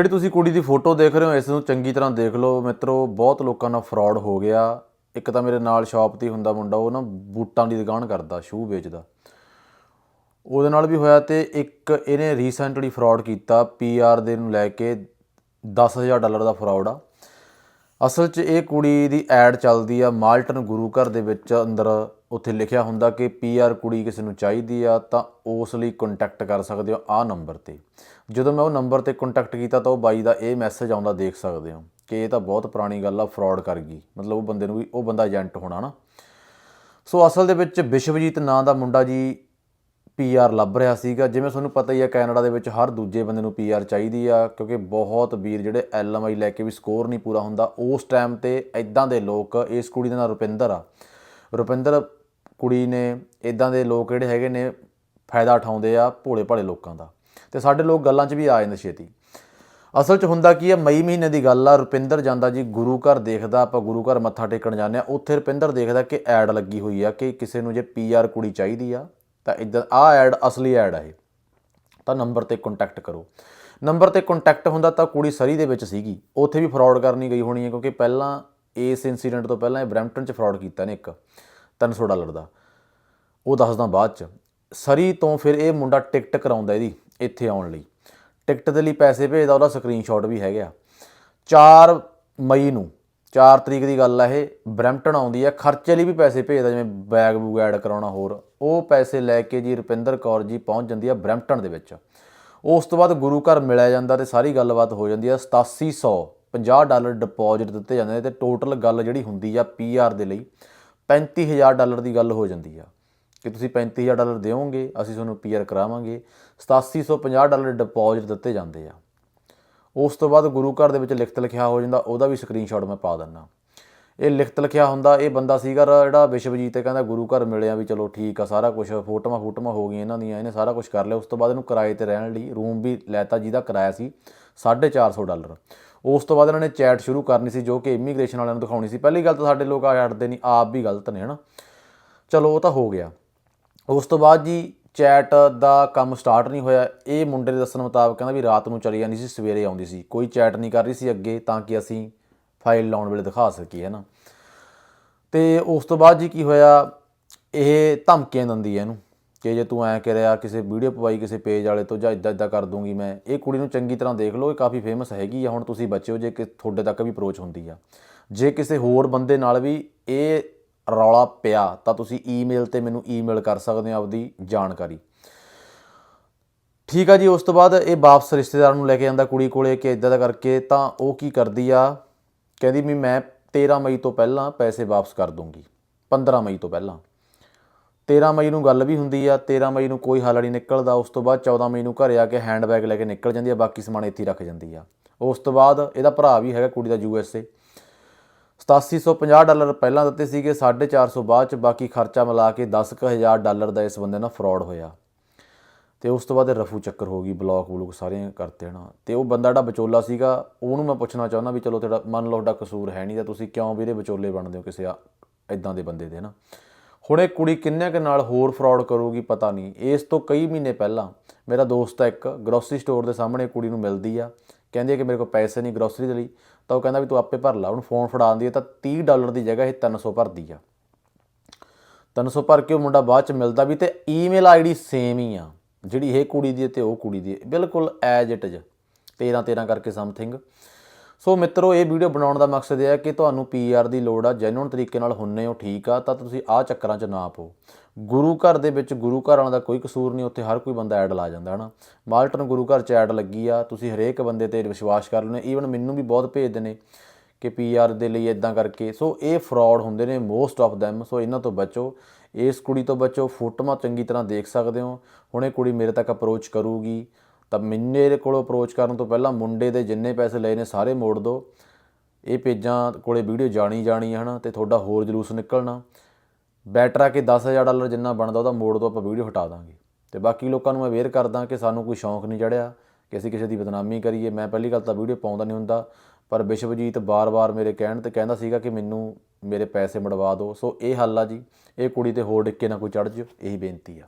ਜਿਹੜੀ ਤੁਸੀਂ ਕੁੜੀ ਦੀ ਫੋਟੋ ਦੇਖ ਰਹੇ ਹੋ, ਇਸ ਨੂੰ ਚੰਗੀ ਤਰ੍ਹਾਂ ਦੇਖ ਲਓ। ਮਿੱਤਰੋ, ਬਹੁਤ ਲੋਕਾਂ ਨਾਲ ਫਰਾਡ ਹੋ ਗਿਆ। ਇੱਕ ਤਾਂ ਮੇਰੇ ਨਾਲ ਸ਼ਾਪ ਤੇ ਹੀ ਹੁੰਦਾ ਮੁੰਡਾ, ਉਹ ਨਾ ਬੂਟਾਂ ਦੀ ਦੁਕਾਨ ਕਰਦਾ ਸ਼ੂ ਵੇਚਦਾ। ਉਹਦੇ ਨਾਲ ਵੀ ਹੋਇਆ ਤੇ ਇੱਕ ਇਹਨੇ ਰੀਸੈਂਟਲੀ ਫਰਾਡ ਕੀਤਾ ਪੀਆਰ ਦੇ ਨੂੰ ਲੈ ਕੇ 10000 ਡਾਲਰ ਦਾ ਫਰਾਡ ਆ। ਅਸਲ 'ਚ ਇਹ ਕੁੜੀ ਦੀ ਐਡ ਚੱਲਦੀ ਆ ਮਾਲਟਨ ਗੁਰੂ ਘਰ ਦੇ ਵਿੱਚ ਅੰਦਰ ਉੱਥੇ ਲਿਖਿਆ ਹੁੰਦਾ ਕਿ ਪੀਆਰ ਕੁੜੀ ਕਿਸੇ ਨੂੰ ਚਾਹੀਦੀ ਆ ਤਾਂ ਉਸ ਲਈ ਕੰਟੈਕਟ ਕਰ ਸਕਦੇ ਹੋ ਆਹ ਨੰਬਰ ਤੇ। ਜਦੋਂ ਮੈਂ ਉਹ ਨੰਬਰ ਤੇ ਕੰਟੈਕਟ ਕੀਤਾ ਤਾਂ ਉਹ ਬਾਈ ਦਾ ਇਹ ਮੈਸੇਜ ਆਉਂਦਾ ਦੇਖ ਸਕਦੇ ਹੋ ਕਿ ਇਹ ਤਾਂ ਬਹੁਤ ਪੁਰਾਣੀ ਗੱਲ ਆ ਫਰਾਡ ਕਰ ਗਈ। ਮਤਲਬ ਉਹ ਬੰਦੇ ਨੂੰ ਵੀ, ਉਹ ਬੰਦਾ ਏਜੰਟ ਹੋਣਾ ਨਾ। ਸੋ ਅਸਲ ਦੇ ਵਿੱਚ ਵਿਸ਼ਵਜੀਤ ਨਾਂ ਦਾ ਮੁੰਡਾ ਜੀ ਪੀਆਰ ਲੱਭ ਰਿਹਾ ਸੀਗਾ। ਜਿਵੇਂ ਤੁਹਾਨੂੰ ਪਤਾ ਹੀ ਆ, ਕੈਨੇਡਾ ਦੇ ਵਿੱਚ ਹਰ ਦੂਜੇ ਬੰਦੇ ਨੂੰ ਪੀਆਰ ਚਾਹੀਦੀ ਆ, ਕਿਉਂਕਿ ਬਹੁਤ ਵੀਰ ਜਿਹੜੇ ਐਲਐਮਆਈ ਲੈ ਕੇ ਵੀ ਸਕੋਰ ਨਹੀਂ ਪੂਰਾ ਹੁੰਦਾ। ਉਸ ਟਾਈਮ ਤੇ ਇਦਾਂ ਦੇ ਲੋਕ, ਇਸ ਕੁੜੀ ਦਾ ਨਾਮ ਰੁਪਿੰਦਰ ਆ। ਰੁਪਿੰਦਰ ਕੁੜੀ ਨੇ ਇਦਾਂ ਦੇ ਲੋਕ ਜਿਹੜੇ ਹੈਗੇ ਨੇ ਫਾਇਦਾ ਉਠਾਉਂਦੇ ਆ ਭੋਲੇ ਭਾਲੇ ਲੋਕਾਂ ਦਾ। ਤੇ ਸਾਡੇ ਲੋਕ ਗੱਲਾਂ 'ਚ ਵੀ ਆ ਜਾਂਦੇ ਛੇਤੀ। ਅਸਲ 'ਚ ਹੁੰਦਾ ਕੀ ਹੈ ਮਈ ਮਹੀਨੇ ਦੀ ਗੱਲ ਆ, ਰੁਪਿੰਦਰ ਜਾਂਦਾ ਜੀ ਗੁਰੂ ਘਰ ਦੇਖਦਾ, ਆਪਾਂ ਗੁਰੂ ਘਰ ਮੱਥਾ ਟੇਕਣ ਜਾਂਦੇ ਆ, ਉੱਥੇ ਰੁਪਿੰਦਰ ਦੇਖਦਾ ਕਿ ਐਡ ਲੱਗੀ ਹੋਈ ਆ ਕਿ ਕਿਸੇ ਨੂੰ ਜੇ ਪੀਆਰ ਕੁੜੀ ਚਾਹੀਦੀ ਆ, ਤਾਂ ਇਦਾਂ ਆ ਐਡ, ਅਸਲੀ ਐਡ ਆ ਇਹ। ਤਾਂ ਨੰਬਰ ਤੇ ਕੰਟੈਕਟ ਕਰੋ। ਨੰਬਰ ਤੇ ਕੰਟੈਕਟ ਹੁੰਦਾ ਤਾਂ ਕੁੜੀ ਸਰੀ ਦੇ ਵਿੱਚ ਸੀਗੀ। ਉੱਥੇ ਵੀ ਫਰਾਡ ਕਰਨੀ ਗਈ ਹੋਣੀ ਹੈ ਕਿਉਂਕਿ ਪਹਿਲਾਂ ਇਸ ਇਨਸੀਡੈਂਟ ਤੋਂ ਪਹਿਲਾਂ ਇਹ ਬਰੈਂਪਟਨ 'ਚ ਫਰਾਡ ਕੀਤਾ ਨੇ ਇੱਕ 300 ਡਾਲਰ ਦਾ। ਉਹ ਦੱਸਦਾ ਬਾਅਦ 'ਚ, ਸਰੀ ਤੋਂ ਫਿਰ ਇਹ ਮੁੰਡਾ ਟਿਕਟ ਕਰਾਉਂਦਾ ਇਹਦੀ, ਇੱਥੇ ਆਉਣ ਲਈ। ਟਿਕਟ ਦੇ ਲਈ ਪੈਸੇ ਭੇਜਦਾ, ਉਹਦਾ ਸਕਰੀਨਸ਼ਾਟ ਵੀ ਹੈਗਾ। 4 ਮਈ ਨੂੰ 4 ਤਰੀਕ ਦੀ ਗੱਲ ਆ ਇਹ, ਬਰੈਂਪਟਨ ਆਉਂਦੀ ਆ, ਖਰਚੇ ਲਈ ਵੀ ਪੈਸੇ ਭੇਜਦਾ, ਜਿਵੇਂ ਬੈਗ ਬੂਗ ਐਡ ਕਰਾਉਣਾ ਹੋਰ। ਉਹ ਪੈਸੇ ਲੈ ਕੇ ਜੀ ਰੁਪਿੰਦਰ ਕੌਰ ਜੀ ਪਹੁੰਚ ਜਾਂਦੀ ਆ ਬਰੈਂਪਟਨ ਦੇ ਵਿੱਚ। ਉਸ ਤੋਂ ਬਾਅਦ ਗੁਰੂ ਘਰ ਮਿਲਿਆ ਜਾਂਦਾ ਤੇ ਸਾਰੀ ਗੱਲਬਾਤ ਹੋ ਜਾਂਦੀ ਆ 8700 50 ਡਾਲਰ ਡਿਪੋਜ਼ਿਟ ਦਿੱਤੇ ਜਾਂਦੇ ਨੇ ਤੇ ਟੋਟਲ ਗੱਲ ਜਿਹੜੀ ਹੁੰਦੀ ਆ ਪੀਆਰ ਦੇ ਲਈ 35000 ਡਾਲਰ ਦੀ ਗੱਲ ਹੋ ਜਾਂਦੀ ਆ। ਕਿ ਤੁਸੀਂ 35000 ਡਾਲਰ ਦਿਓਗੇ, ਅਸੀਂ ਤੁਹਾਨੂੰ ਪੀਆਰ ਕਰਾਵਾਂਗੇ। 8750 ਡਾਲਰ ਡਿਪੋਜ਼ਿਟ ਦਿੱਤੇ ਜਾਂਦੇ ਆ। ਉਸ ਤੋਂ ਬਾਅਦ ਗੁਰੂ ਘਰ ਦੇ ਵਿੱਚ ਲਿਖਤ ਲਿਖਿਆ ਹੋ ਜਾਂਦਾ, ਉਹਦਾ ਵੀ ਸਕਰੀਨਸ਼ਾਟ ਮੈਂ ਪਾ ਦਿੰਦਾ। ਇਹ ਲਿਖਤ ਲਿਖਿਆ ਹੁੰਦਾ, ਇਹ ਬੰਦਾ ਸੀਗਾ ਜਿਹੜਾ ਵਿਸ਼ਵਜੀਤ ਤੇ ਕਹਿੰਦਾ ਗੁਰੂ ਘਰ ਮਿਲਿਆ ਵੀ ਚਲੋ ਠੀਕ ਆ, ਸਾਰਾ ਕੁਝ ਫੋਟੋਆਂ ਫੋਟੋਆਂ ਹੋ ਗਈਆਂ ਇਹਨਾਂ ਦੀਆਂ, ਇਹਨੇ ਸਾਰਾ ਕੁਝ ਕਰ ਲਿਆ। ਉਸ ਤੋਂ ਬਾਅਦ ਇਹਨੂੰ ਕਿਰਾਏ ਤੇ ਰਹਿਣ ਲਈ ਰੂਮ ਵੀ ਲੈਤਾ, ਜਿਹਦਾ ਕਿਰਾਇਆ ਸੀ 450 ਡਾਲਰ। ਉਸ ਤੋਂ ਬਾਅਦ ਇਹਨਾਂ ਨੇ ਚੈਟ ਸ਼ੁਰੂ ਕਰਨੀ ਸੀ, ਜੋ ਕਿ ਇਮੀਗ੍ਰੇਸ਼ਨ ਵਾਲਿਆਂ ਨੂੰ ਦਿਖਾਉਣੀ ਸੀ। ਪਹਿਲੀ ਗੱਲ ਤਾਂ ਸਾਡੇ ਲੋਕ ਆ ਹਟਦੇ ਨਹੀਂ, ਆਪ ਵੀ ਗਲਤ ਨੇ, ਹਨਾ। ਚਲੋ, ਉਹ ਤਾਂ ਹੋ ਗਿਆ। ਉਸ ਤੋਂ ਬਾਅਦ ਜੀ ਚੈਟ ਦਾ ਕੰਮ ਸਟਾਰਟ ਨਹੀਂ ਹੋਇਆ। ਇਹ ਮੁੰਡੇ ਦੇ ਦੱਸਣ ਮੁਤਾਬਕ ਕਹਿੰਦਾ ਵੀ ਰਾਤ ਨੂੰ ਚਲੀ ਜਾਂਦੀ ਸੀ, ਸਵੇਰੇ ਆਉਂਦੀ ਸੀ। ਕੋਈ ਚੈਟ ਨਹੀਂ ਕਰ ਰਹੀ ਸੀ ਅੱਗੇ, ਤਾਂ ਕਿ ਅਸੀਂ ਫਾਈਲ ਲਾਉਣ ਵੇਲੇ ਦਿਖਾ ਸਕੀਏ ਹੈ ਨਾ ਤੇ ਉਸ ਤੋਂ ਬਾਅਦ ਜੀ ਕੀ ਹੋਇਆ? ਇਹ ਧਮਕੀਆਂ ਦਿੰਦੀ ਹੈ ਇਹਨੂੰ ਕਿ ਜੇ ਤੂੰ ਐ ਕਰਿਆ, ਕਿਸੇ ਵੀਡੀਓ ਪਵਾਈ ਕਿਸੇ ਪੇਜ ਵਾਲੇ ਤੋਂ, ਜਾਂ ਇਦਾਂ ਇਦਾਂ ਕਰ ਦੂੰਗੀ ਮੈਂ। ਇਹ ਕੁੜੀ ਨੂੰ ਚੰਗੀ ਤਰ੍ਹਾਂ ਦੇਖ ਲਓ, ਇਹ ਕਾਫੀ ਫੇਮਸ ਹੈਗੀ ਆ, ਹੁਣ ਤੁਸੀਂ ਬਚਿਓ ਜੇ ਕਿ ਤੁਹਾਡੇ ਤੱਕ ਵੀ ਅਪਰੋਚ ਹੁੰਦੀ ਆ। ਜੇ ਕਿਸੇ ਹੋਰ ਬੰਦੇ ਨਾਲ ਵੀ ਇਹ ਰੌਲਾ ਪਿਆ, ਤਾਂ ਤੁਸੀਂ ਈਮੇਲ ਤੇ ਮੈਨੂੰ ਈਮੇਲ ਕਰ ਸਕਦੇ ਹੋ ਆਪਦੀ ਜਾਣਕਾਰੀ। ਠੀਕ ਆ ਜੀ, ਉਸ ਤੋਂ ਬਾਅਦ ਇਹ ਵਾਪਸ ਰਿਸ਼ਤੇਦਾਰ ਨੂੰ ਲੈ ਕੇ ਜਾਂਦਾ ਕੁੜੀ ਕੋਲੇ ਕਿ ਇਦਾਂ ਦਾ ਕਰਕੇ, ਤਾਂ ਉਹ ਕੀ ਕਰਦੀ ਆ? ਕਹਿੰਦੀ ਵੀ ਮੈਂ 13 ਮਈ ਤੋਂ ਪਹਿਲਾਂ ਪੈਸੇ ਵਾਪਸ ਕਰ ਦੂੰਗੀ 15 ਮਈ ਤੋਂ ਪਹਿਲਾਂ। 13 ਮਈ ਨੂੰ ਗੱਲ ਵੀ ਹੁੰਦੀ ਆ 13 ਮਈ ਨੂੰ ਕੋਈ ਹੱਲ ਨਹੀਂ ਨਿਕਲਦਾ, ਉਸ ਤੋਂ ਬਾਅਦ 14 ਮਈ ਨੂੰ ਘਰੇ ਆ ਕੇ ਹੈਂਡਬੈਗ ਲੈ ਕੇ ਨਿਕਲ ਜਾਂਦੀ ਆ, ਬਾਕੀ ਸਮਾਨ ਇੱਥੇ ਰੱਖ ਜਾਂਦੀ ਆ। ਉਸ ਤੋਂ ਬਾਅਦ ਇਹਦਾ ਭਰਾ ਵੀ ਹੈਗਾ ਕੁੜੀ ਦਾ ਯੂ ਐਸ ਏ। 8750 ਡਾਲਰ ਪਹਿਲਾਂ ਦਿੱਤੇ ਸੀਗੇ 450 ਬਾਅਦ ਚ ਬਾਕੀ ਖਰਚਾ ਮਿਲਾ ਕੇ 10000 ਡਾਲਰ ਦਾ ਇਸ ਬੰਦੇ ਨਾਲ ਫਰਾਡ ਹੋਇਆ। ਤੇ ਉਸ ਤੋਂ ਬਾਅਦ ਇਹ ਰਫੂ ਚੱਕਰ ਹੋ ਗਈ, ਬਲੌਕ ਬਲੂਕ ਸਾਰੇ ਕਰਤੇ ਨਾ ਤੇ ਉਹ ਬੰਦਾ ਜਿਹੜਾ ਵਿਚੋਲਾ ਸੀਗਾ, ਉਹਨੂੰ ਮੈਂ ਪੁੱਛਣਾ ਚਾਹੁੰਦਾ ਵੀ ਚਲੋ ਤੁਹਾਡਾ ਮੰਨ ਲਓ ਤੁਹਾਡਾ ਕਸੂਰ ਹੈ ਨਹੀਂ, ਤਾਂ ਤੁਸੀਂ ਕਿਉਂ ਵੀ ਇਹਦੇ ਵਿਚੋਲੇ ਬਣਦੇ ਹੋ ਕਿਸੇ ਇਦਾਂ ਦੇ ਬੰਦੇ ਦੇ ਨਾ ਹੁਣ ਇਹ ਕੁੜੀ ਕਿੰਨੇ ਕੁ ਨਾਲ ਹੋਰ ਫਰਾਡ ਕਰੂਗੀ ਪਤਾ ਨਹੀਂ। ਇਸ ਤੋਂ ਕਈ ਮਹੀਨੇ ਪਹਿਲਾਂ ਮੇਰਾ ਦੋਸਤ ਆ ਇੱਕ ਗਰੋਸਰੀ ਸਟੋਰ ਦੇ ਸਾਹਮਣੇ ਕੁੜੀ ਨੂੰ ਮਿਲਦੀ ਆ। ਕਹਿੰਦੀ ਆ ਕਿ ਮੇਰੇ ਕੋਲ ਪੈਸੇ ਨਹੀਂ ਗਰੋਸਰੀ ਦੇ ਲਈ। ਤਾਂ ਉਹ ਕਹਿੰਦਾ ਵੀ ਤੂੰ ਆਪੇ ਭਰ ਲਾ, ਉਹਨੂੰ ਫੋਨ ਫੜਾ ਦਿੰਦੀ ਆ ਤਾਂ 30 ਡਾਲਰ ਦੀ ਜਗ੍ਹਾ ਇਹ 300 ਭਰਦੀ ਆ। 300 ਭਰ ਕੇ ਉਹ ਮੁੰਡਾ ਬਾਅਦ ਚ ਮਿਲਦਾ ਵੀ ਤੇ ਈਮੇਲ ਆਈਡੀ ਸੇਮ ਹੀ ਆ, ਜਿਹੜੀ ਇਹ ਕੁੜੀ ਦੀ ਹੈ ਤੇ ਉਹ ਕੁੜੀ ਦੀ ਬਿਲਕੁਲ ਐਜ ਇਟ ਇਜ਼ 13 13 ਕਰਕੇ ਸਮਥਿੰਗ ਸੋ ਮਿੱਤਰੋ, ਇਹ ਵੀਡੀਓ ਬਣਾਉਣ ਦਾ ਮਕਸਦ ਇਹ ਹੈ ਕਿ ਤੁਹਾਨੂੰ ਪੀਆਰ ਦੀ ਲੋੜ ਆ ਜੈਨੂਨ ਤਰੀਕੇ ਨਾਲ ਹੁੰਨੇ ਹੋ, ਠੀਕ ਆ, ਤਾਂ ਤੁਸੀਂ ਆਹ ਚੱਕਰਾਂ 'ਚ ਨਾ ਪਓ। ਗੁਰੂ ਘਰ ਦੇ ਵਿੱਚ ਗੁਰੂ ਘਰ ਵਾਲਿਆਂ ਦਾ ਕੋਈ ਕਸੂਰ ਨਹੀਂ, ਉੱਥੇ ਹਰ ਕੋਈ ਬੰਦਾ ਐਡ ਲਾ ਜਾਂਦਾ, ਹਨਾ? ਮਾਲਟਨ ਗੁਰੂ ਘਰ 'ਚ ਐਡ ਲੱਗੀ ਆ, ਤੁਸੀਂ ਹਰੇਕ ਬੰਦੇ ਤੇ ਵਿਸ਼ਵਾਸ ਕਰ ਲੈਣੇ ਈਵਨ ਮੈਨੂੰ ਵੀ ਬਹੁਤ ਭੇਜਦੇ ਨੇ ਕਿ ਪੀਆਰ ਦੇ ਲਈ ਇਦਾਂ ਕਰਕੇ। ਸੋ ਇਹ ਫਰਾਡ ਹੁੰਦੇ ਨੇ ਮੋਸਟ ਆਫ them, ਸੋ ਇਹਨਾਂ ਤੋਂ ਬਚੋ, ਇਸ ਕੁੜੀ ਤੋਂ ਬਚੋ, ਫੋਟੋਆਂ ਚੰਗੀ ਤਰ੍ਹਾਂ ਦੇਖ ਸਕਦੇ ਹੋ, ਹੁਣ ਇਹ ਕੁੜੀ ਮੇਰੇ ਤੱਕ ਅਪਰੋਚ ਕਰੂਗੀ। ਤਾਂ ਮੇਰੇ ਕੋਲੋਂ ਅਪਰੋਚ ਕਰਨ ਤੋਂ ਪਹਿਲਾਂ ਮੁੰਡੇ ਦੇ ਜਿੰਨੇ ਪੈਸੇ ਲਏ ਨੇ ਸਾਰੇ ਮੋੜ ਦਿਓ। ਇਹ ਪੇਜਾਂ ਕੋਲੇ ਵੀਡੀਓ ਜਾਣੀ ਜਾਣੀ ਹੈ ਹਨਾ ਤੇ ਤੁਹਾਡਾ ਹੋਰ ਜਲੂਸ ਨਿਕਲਣਾ। ਬੈਟਰ ਆ ਕਿ 10000 ਡਾਲਰ ਜਿੰਨਾ ਬਣਦਾ ਉਹਦਾ ਮੋੜ ਤੋਂ ਆਪਾਂ ਵੀਡੀਓ ਹਟਾ ਦਾਂਗੇ। ਤੇ ਬਾਕੀ ਲੋਕਾਂ ਨੂੰ ਅਵੇਅਰ ਕਰਦਾ ਕਿ ਸਾਨੂੰ ਕੋਈ ਸ਼ੌਂਕ ਨਹੀਂ ਚੜਿਆ ਕਿ ਅਸੀਂ ਕਿਸੇ ਦੀ ਬਦਨਾਮੀ ਕਰੀਏ। ਮੈਂ ਪਹਿਲੀ ਗੱਲ ਤਾਂ ਵੀਡੀਓ ਪਾਉਂਦਾ ਨਹੀਂ ਹੁੰਦਾ, ਪਰ ਵਿਸ਼ਵਜੀਤ ਬਾਰ-ਬਾਰ ਮੇਰੇ ਕਹਿਣ ਤੇ ਕਹਿੰਦਾ ਸੀਗਾ ਕਿ ਮੈਨੂੰ ਮੇਰੇ ਪੈਸੇ ਮੜਵਾ ਦਿਓ। ਸੋ ਇਹ ਹੱਲ ਆ ਜੀ, ਇਹ ਕੁੜੀ ਤੇ ਹੋਰ ਡਿੱਕੇ ਨਾ ਕੋਈ ਚੜ ਜਿਓ, ਇਹੀ ਬੇਨਤੀ ਆ।